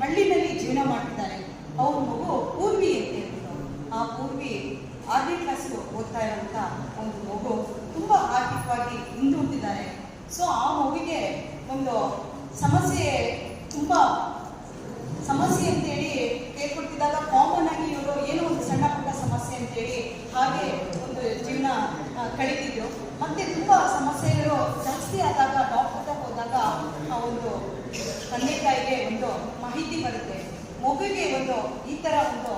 ಹಳ್ಳಿನಲ್ಲಿ ಜೀವನ ಮಾಡ್ತಿದ್ದಾರೆ. ಅವ್ರ ಮಗು ಪೂರ್ವಿ ಅಂತ ಆ ಪೂರ್ವಿ ಆರನೇ ಕ್ಲಾಸ್ ಓದ್ತಾ ಇರುವಂತ ಒಂದು ಮಗು ತುಂಬ ಆರ್ಥಿಕವಾಗಿ ಹಿಂದುಳಿದಿದ್ದಾರೆ ಸೊ ಆ ಮಗುವಿಗೆ ಒಂದು ಸಮಸ್ಯೆ, ತುಂಬ ಸಮಸ್ಯೆ ಅಂತ ಹೇಳಿ ಕೇಳ್ಕೊಡ್ತಿದ್ದಾಗ ಕಾಮನ್ ಆಗಿ ಇವರು ಏನೋ ಒಂದು ಸಣ್ಣ ಪುಟ್ಟ ಸಮಸ್ಯೆ ಅಂತೇಳಿ ಹಾಗೆ ಒಂದು ಜೀವನ ಕಳೀತಿದ್ರು. ಮತ್ತೆ ತುಂಬಾ ಸಮಸ್ಯೆಗಳು ಜಾಸ್ತಿ ಆದಾಗ ಡಾಕ್ಟರ್ ಹೋದಾಗ ಆ ಒಂದು ತಂದೆ ತಾಯಿಗೆ ಒಂದು ಮಾಹಿತಿ ಬರುತ್ತೆ. ಮಗುವಿಗೆ ಒಂದು ಈ ತರ ಒಂದು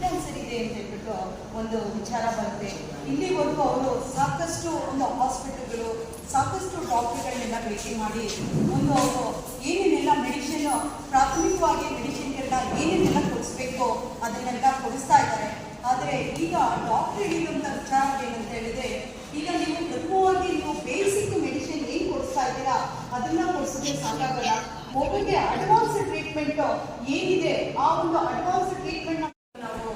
ಕ್ಯಾನ್ಸರ್ ಇದೆ ಅಂತ ಹೇಳ್ಬಿಟ್ಟು ಒಂದು ವಿಚಾರ ಬರುತ್ತೆ. ಇಲ್ಲಿವರೆಗೂ ಅವರು ಸಾಕಷ್ಟು ಒಂದು ಹಾಸ್ಪಿಟಲ್ಗಳು ಸಾಕಷ್ಟು ಡಾಕ್ಟರ್ಗಳನ್ನೆಲ್ಲ ಭೇಟಿ ಮಾಡಿ ಒಂದು ಅವರು ಏನೇನೆಲ್ಲ ಮೆಡಿಸಿನ್ ಪ್ರಾಥಮಿಕವಾಗಿ ಮೆಡಿಷನ್ಗೆಲ್ಲ ಏನೇನೆಲ್ಲ ಕೊಡಿಸ್ಬೇಕು ಅದನ್ನೆಲ್ಲ ಕೊಡಿಸ್ತಾ ಇದ್ದಾರೆ. ಆದರೆ ಈಗ ಡಾಕ್ಟರ್ ಹೇಳಿರುವಂಥ ವಿಚಾರ ಏನಂತ ಹೇಳಿದ್ರೆ, ಈಗ ನೀವು ಪ್ರಥಮವಾಗಿ ನೀವು ಬೇಸಿಕ್ ಮೆಡಿಸಿನ್ ಏನ್ ಕೊಡಿಸ್ತಾ ಇದ್ದೀರಾ, ಅದನ್ನ ಕೊಡಿಸೋದೇ ಸಾಕಾಗಲ್ಲ. ಮಗುಗೆ ಅಡ್ವಾನ್ಸ್ ಟ್ರೀಟ್ಮೆಂಟ್ ಏನಿದೆ, ಆ ಒಂದು ಅಡ್ವಾನ್ಸ್ ಟ್ರೀಟ್ಮೆಂಟ್ ನಾವು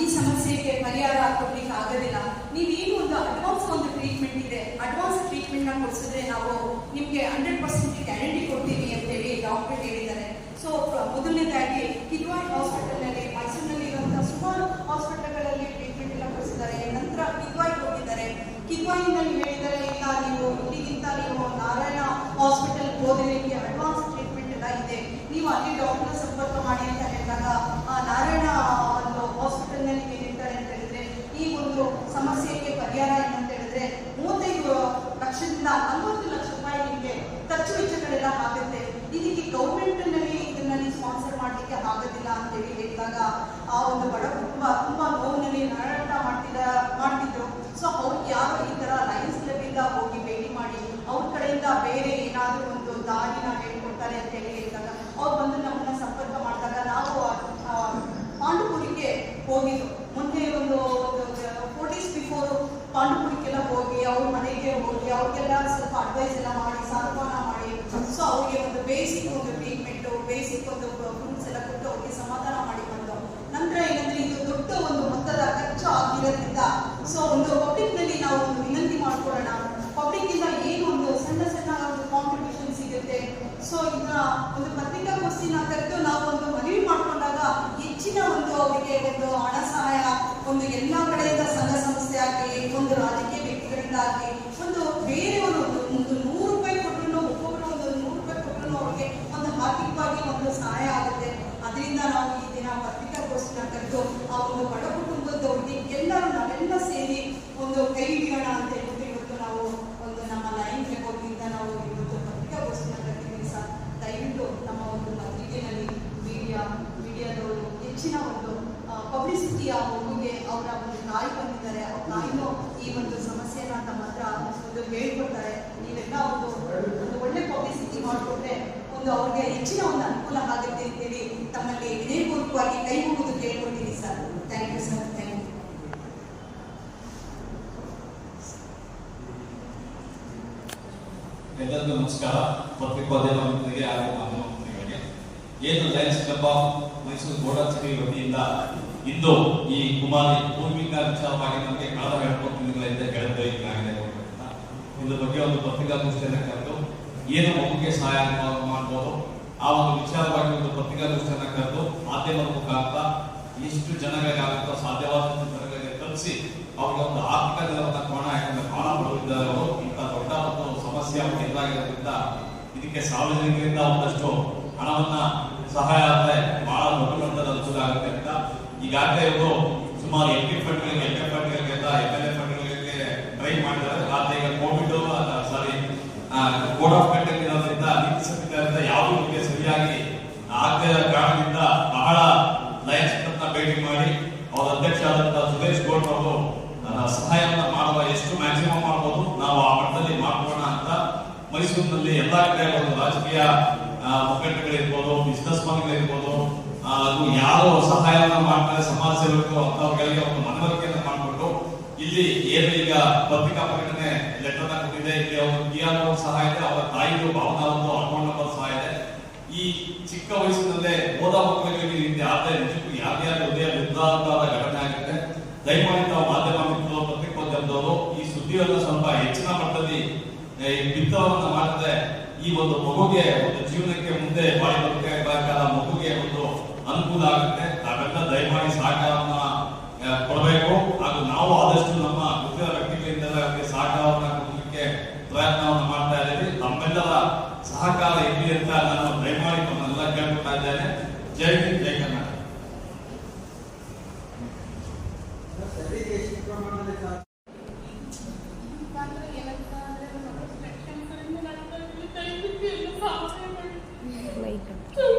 ಈ ಸಮಸ್ಯೆಗೆ ಪರಿಹಾರ ಕೊಡ್ಲಿಕ್ಕೆ ಆಗೋದಿಲ್ಲ. ನೀವೇನು ಒಂದು ಅಡ್ವಾನ್ಸ್ ಒಂದು ಟ್ರೀಟ್ಮೆಂಟ್ ಇದೆ ಅಡ್ವಾನ್ಸ್ ಟ್ರೀಟ್ಮೆಂಟ್ನ ಕೊಡಿಸಿದ್ರೆ ನಾವು ನಿಮ್ಗೆ ಹಂಡ್ರೆಡ್ ಪರ್ಸೆಂಟ್ ಗ್ಯಾರಂಟಿ ಕೊಡ್ತೀವಿ ಅಂತ ಹೇಳಿ ಡಾಕ್ಟರ್ ಹೇಳಿದ್ದಾರೆ. ಸೊ ಮೊದಲನೇದಾಗಿ ಕಿದ್ವಾಯ್ ಹಾಸ್ಪಿಟಲ್ನಲ್ಲಿ ಮೈಸೂರಿನಲ್ಲಿ ಇರುವಂತಹ ಸುಮಾರು ಹಾಸ್ಪಿಟಲ್ಗಳಲ್ಲಿ ಟ್ರೀಟ್ಮೆಂಟ್ ಎಲ್ಲ ಕೊಡಿಸಿದ್ದಾರೆ. ನಂತರ ಕಿದ್ವಾಯ್ ಹೋಗಿದ್ದಾರೆ. ಕಿದ್ವಾಯಿನಲ್ಲಿ ಹೇಳಿದರೆ ಇಲ್ಲ ನೀವು ಇಲ್ಲಿಗಿಂತ ನೀವು ನಾರಾಯಣ ಹಾಸ್ಪಿಟಲ್ ಹೋದ್ರೆ ನಿಮಗೆ ಅಡ್ವಾನ್ಸ್ ಟ್ರೀಟ್ಮೆಂಟ್ ಎಲ್ಲ ಇದೆ ನೀವು ಅಲ್ಲಿ ಡಾಕ್ಟರ್ ಸಂಪರ್ಕ ಮಾಡಿ ಅಂತ ಹೇಳಿದಾಗ ಆ ನಾರಾಯಣ ಒಂದು ಹಾಸ್ಪಿಟಲ್ನಲ್ಲಿ ಏನ್ ಹೇಳ್ತಾರೆ ಅಂತ ಹೇಳಿದ್ರೆ ಈ ಒಂದು ಸಮಸ್ಯೆಗೆ ಪರಿಹಾರ ಏನಂತ ಹೇಳಿದ್ರೆ ಮೂವತ್ತೈದು ಲಕ್ಷದಿಂದ ನಲವತ್ತು ಲಕ್ಷ ರೂಪಾಯಿ ನಿಮಗೆ ಖರ್ಚು ವೆಚ್ಚಗಳೆಲ್ಲ ಆಗುತ್ತೆ. ಇದಕ್ಕೆ ಗೌರ್ಮೆಂಟ್ನಲ್ಲಿ ಇದನ್ನಲ್ಲಿ ಸ್ಪಾನ್ಸರ್ ಮಾಡಲಿಕ್ಕೆ ಆಗೋದಿಲ್ಲ ಅಂತ ಹೇಳಿ ಹೇಳಿದಾಗ ಆ ಒಂದು ಬಡ ಕುಟುಂಬ ತುಂಬಾ ನೋವಿನಲ್ಲಿ ನರಳಾಟ ಮಾಡ್ತಿದ್ದ ಮಾಡ್ತಿದ್ರು. ಸೊ ಅವ್ರಿಗೆ ಯಾರು ಈ ತರ ಲಯನ್ಸ್ ಕ್ಲಬ್ಬಿಂದ ಹೋಗಿ ಭೇಟಿ ಮಾಡಿ ಅವ್ರ ಕಡೆಯಿಂದ ಬೇರೆ ಏನಾದರೂ ಒಂದು ದಾರಿನ ಹೇಳ್ಕೊಡ್ತಾರೆ ಅಂತ ಹೇಳಿ ಹೇಳಿದಾಗ ಅವ್ರು ಬಂದು ನಮ್ಮನ್ನ ಸಂಪರ್ಕ ಮಾಡಿದಾಗ ನಾವು ಆ, ಪಾಂಡುಪುರಿಗೆ ಹೋಗಿದ್ದು ಮೊನ್ನೆ ಒಂದು ಫೋರ್ ಡೇಸ್ ಬಿಫೋರ್ ಪಾಂಡುಪುರಿಗೆಲ್ಲ ಹೋಗಿ, ಅವ್ರ ಮನೆಗೆ ಹೋಗಿ, ಅವ್ರಿಗೆಲ್ಲ ಸ್ವಲ್ಪ ಅಡ್ವೈಸ್ ಎಲ್ಲ ಮಾಡಿ, ಸಾಂತ್ವನ ಮಾಡಿ ಸೊ ಅವ್ರಿಗೆ ಒಂದು ಬೇಸಿಕ್ ಒಂದು ಟ್ರೀಟ್ಮೆಂಟ್ ಬೇಸಿಕ್ ಒಂದು ಫ್ರೂಟ್ಸ್ ಎಲ್ಲ ಕೊಟ್ಟು ಅವ್ರಿಗೆ ಸಮಾಧಾನ ಮಾಡಿ ಬಂದು. ನಂತರ ಏನಂದ್ರೆ, ಇದು ದೊಡ್ಡ ಒಂದು ಮೊತ್ತದ ಖರ್ಚು ಆಗಿರೋದ್ರಿಂದ ಸೊ ಒಂದು ಪಬ್ಲಿಕ್ನಲ್ಲಿ ನಾವು ಒಂದು ವಿನಂತಿ ಮಾಡ್ಕೊಳ್ಳೋಣ. ಪಬ್ಲಿಕ್ ಇಂದ ಏನು ಒಂದು ಸಣ್ಣ ಸಣ್ಣ ಒಂದು ಕಾಂಟ್ರಿಬ್ಯೂಷನ್ ಸಿಗುತ್ತೆ. ಸೊ ಇದನ್ನ ಒಂದು ಪತ್ರಿಕಾಗೋಷ್ಠಿನ ಕರೆದು ನಾವು ಒಂದು ಮನವಿ ಮಾಡ್ಕೊಂಡಾಗ ಹೆಚ್ಚಿನ ಒಂದು ಅವರಿಗೆ ಒಂದು ಹಣ ಸಹಾಯ, ಒಂದು ಎಲ್ಲಾ ಕಡೆಯಿಂದ ಸಂಘ ಸಂಸ್ಥೆ ಆಗಲಿ ಒಂದು ರಾಜಕೀಯ ವ್ಯಕ್ತಿಗಳಿಂದ ಆಗಲಿ ಒಂದು ಬೇರೆಯವರು ಒಂದು- ಒಂದು ನೂರು ರೂಪಾಯಿ ಕೊಟ್ಟರು ಒಬ್ಬೊಬ್ಬರು ಒಂದು ನೂರು ರೂಪಾಯಿ ಕೊಟ್ಟರು ಅವ್ರಿಗೆ ಒಂದು ಆರ್ಥಿಕವಾಗಿ ಒಂದು ಸಹಾಯ ಆಗುತ್ತೆ ಅದರಿಂದ ನಾವು ಈ ದಿನ ಪತ್ರಿಕಾಗೋಷ್ಠಿನ ಕರೆದು ಆ ಒಂದು ಬಡ ಕುಟುಂಬದವ್ರಿಗೆ ಎಲ್ಲರೂ ನಾವೆಲ್ಲ ಸೇರಿ ಒಂದು ಕೈ ಹಿಡಿಯೋಣ ಅಂತ ಹೇಳ್ಬಿಟ್ಟು ಇವತ್ತು ನಾವು ಒಂದು ನಮ್ಮ ಲೈನ್ ಕ್ಲಬ್ನಿಂದ ನಾವು ಇವತ್ತು ಪತ್ರಿಕಾಗೋಷ್ಠಿನ ಕರೆದಿದ್ದೀವಿ ಸರ್ ದಯವಿಟ್ಟು ನಮ್ಮ ಒಂದು ಪತ್ರಿಕೆಯಲ್ಲಿ ಮೀಡಿಯಾ ಮೀಡಿಯಾದವರು ಹೆಚ್ಚಿನ ಒಂದು ಪಬ್ಲಿಸಿಟಿ ಆ ಮಗುಗೆ ಅವರ ಒಂದು ತಾಯಿ ಬಂದಿದ್ದಾರೆ. ಅವ್ರ ತಾಯಿನೂ ಈ ಒಂದು ಸಮಸ್ಯೆನ ತಮ್ಮ ಹತ್ರ ಒಂದು ಹೇಳ್ಕೊಡ್ತಾರೆ. ನೀವೆಲ್ಲ ಒಂದು ಒಂದು ಒಳ್ಳೆ ಪಬ್ಲಿಸಿಟಿ ಮಾಡಿಕೊಟ್ರೆ ಒಂದು ಅವ್ರಿಗೆ ಹೆಚ್ಚಿನ ಒಂದು ಅನುಕೂಲ ಆಗುತ್ತೆ ಅಂತೇಳಿ ತಮ್ಮಲ್ಲಿ ವಿನಯಪೂರ್ವಕವಾಗಿ ಕೈ ಮುಗಿದು ಕೇಳ್ಕೊಳ್ತೀನಿ sir. Thank you sir thank you ಎಲ್ಲರಿಗೂ ನಮಸ್ಕಾರ. ಪತ್ರಿಕೋದ್ಯಮ ಮಿತ್ರರಿಗೆ ಹಾಗೂ ಮಾಧ್ಯಮ ಏನು ಲಯನ್ಸ್ ಕ್ಲಬ್ ಆಫ್ ಮೈಸೂರು ಗೋಡಾಚರಿ ವತಿಯಿಂದ ಇಂದು ಈ ಕುಮಾರಿ ಪೂರ್ವಿಕ ವಿಚಾರವಾಗಿ ನಮಗೆ ಕಳೆದ ಹೇಳ್ಕೊಂಡು ತಿಂಗಳಿಂದ ಗೆಳತಿಯಾಗಿದೆ ಇದ್ರ ಬಗ್ಗೆ ಒಂದು ಪತ್ರಿಕಾಗೋಷ್ಠಿಯನ್ನು ಕರೆದು ಏನು ಮಗುಗೆ ಸಹಾಯ ಮಾಡ್ಬೋದು, ಆ ಒಂದು ವಿಚಾರವಾಗಿ ಒಂದು ಪತ್ರಿಕಾಗೋಷ್ಠಿಯನ್ನು ಕರೆದು ಮಾಧ್ಯಮದ ಮುಖಾಂತರ ಎಷ್ಟು ಜನಗಳಿಗಾಗುತ್ತೋ ಸಾಧ್ಯವಾದಷ್ಟು ಜನಗಳಿಗೆ ತಲುಪಿಸಿ ಅವ್ರಿಗೆ ಒಂದು ಆರ್ಥಿಕ ನೆಲವನ್ನ ಕೋಣ ಯಾಕಂದ್ರೆ ಬಹಳ ಬಡವಿದ್ದಾರೆ ಅವರು. ಇಂಥ ದೊಡ್ಡ ಒಂದು ಸಮಸ್ಯೆ ಅವ್ರಿಗೆ ಎದುರಾಗಿರೋದ್ರಿಂದ ಇದಕ್ಕೆ ಸಾರ್ವಜನಿಕರಿಂದ ಒಂದಷ್ಟು ಹಣವನ್ನ ಸಹಾಯ ಆದರೆ ಬಹಳ ದೊಡ್ಡ ಮಟ್ಟದ ಅನುಕೂಲ ಆಗುತ್ತೆ ಅಂತ ಈಗಾಗಲೇ ಇವರು ಸುಮಾರು ಎಂ ಪಿ ಫಂಡ್ಗಳಿಗೆ ಎಂ ಪಿ ಫಂಡ್ಗಳಿಗೆಲ್ಲ ಎಂ ಎಲ್ ಎ ಫಂಡ್ಗಳಿಗೆ ಟ್ರೈ ಮಾಡಿದ್ದಾರೆ. ಆದ್ರೆ ಈಗ covid sorry code of conduct ಇರೋದ್ರಿಂದ ನೀತಿ ಸಂಹಿತೆಯಿಂದ ಯಾವುದೂ ಸರಿಯಾಗಿ ಆಗದ ಕಾರಣದಿಂದ ಬಹಳ ಲಯನ್ಸ್ ಭೇಟಿ ಮಾಡಿ ಅವರ ಅಧ್ಯಕ್ಷ ಆದಂತಹ ಸುರೇಶ್ ಗೌಡ್ ಅವರು ಸಹಾಯವನ್ನು ಮಾಡುವ ಎಷ್ಟು ಮ್ಯಾಕ್ಸಿಮಮ್ ಮಾಡಬಹುದು ನಾವು ಆ ಮಟ್ಟದಲ್ಲಿ ಮಾಡೋಣ ಅಂತ ಮೈಸೂರಿನಲ್ಲಿ ಎಲ್ಲಾ ಕಡೆ ಒಂದು ರಾಜಕೀಯ ಮುಖಂಡಗಳಿರ್ಬೋದು ಬಿಸ್ನೆಸ್ ಅದು ಯಾರು ಸಹಾಯವನ್ನ ಮಾಡ್ತಾರೆ, ಸಮಾಜ ಸೇವಕರು ಅಂತವ್ರಿಗೆ ಒಂದು ಮನವರಿಕೆಯನ್ನು ಮಾಡಿಕೊಂಡು ಇಲ್ಲಿ ಏನು ಈಗ ಪತ್ರಿಕಾ ಪ್ರಕಟಣೆ ಲೆಟರ್ ಕೊಟ್ಟಿದೆ, ಇಲ್ಲಿ ಅವರು ಟಿಆರ್ ಸಹ ಇದೆ, ಅವರ ತಾಯಿಗೂ ಭಾವನಾ ಒಂದು ನಂಬರ್ ಸಹಾಯ ಇದೆ. ಈ ಚಿಕ್ಕ ವಯಸ್ಸಿನಲ್ಲೇ ಓದೋ ಮಕ್ಕಳಿಗೆ ನಿಮ್ಗೆ ಆದ್ರೆ ನಿಜಕ್ಕೂ ಯಾರ್ಯಾರು ಹೃದಯ ನಿರ್ಧಾರವಾದ ಘಟನೆ ಆಗುತ್ತೆ. ದಯಮಾಡಿ ತಾವು ಮಾಧ್ಯಮ ಮಿತ್ರರು, ಪತ್ರಿಕೋದ್ಯಮದವರು, ಈ ಸುದ್ದಿಯನ್ನು ಸ್ವಲ್ಪ ಹೆಚ್ಚಿನ ಮಟ್ಟದಲ್ಲಿ ಬಿತ್ತವನ್ನ ಮಾಡಿದ್ರೆ ಈ ಒಂದು ಮಗುಗೆ ಒಂದು ಜೀವನಕ್ಕೆ ಇಲ್ಲಿ ಅಂತ ನಾನು ದಯಮಾಡಿ ನಮ್ಮೆಲ್ಲ ಕೇಳ್ಕೊತಾ ಇದ್ದೇನೆ ಜೈ ಹಿಂದ್ ಜೈ ಕರ್ನಾಟಕ Thank you.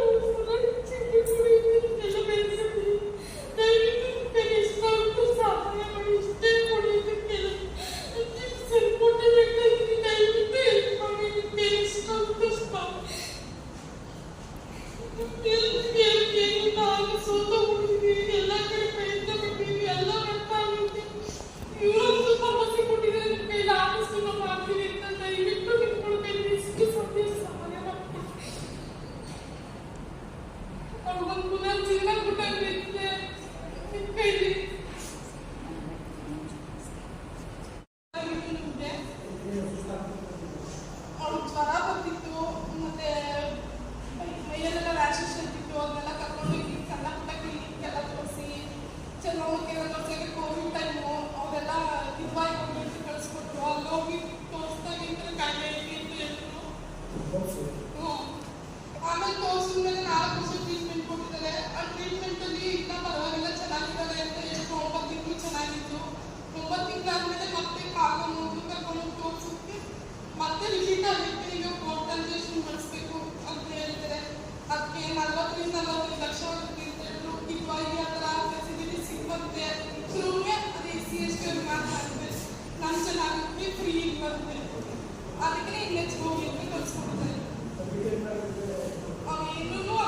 Absolutely. வருது அதுக்குன்னு இங்கிலீஷ் கோவிலுக்கு இன்னும்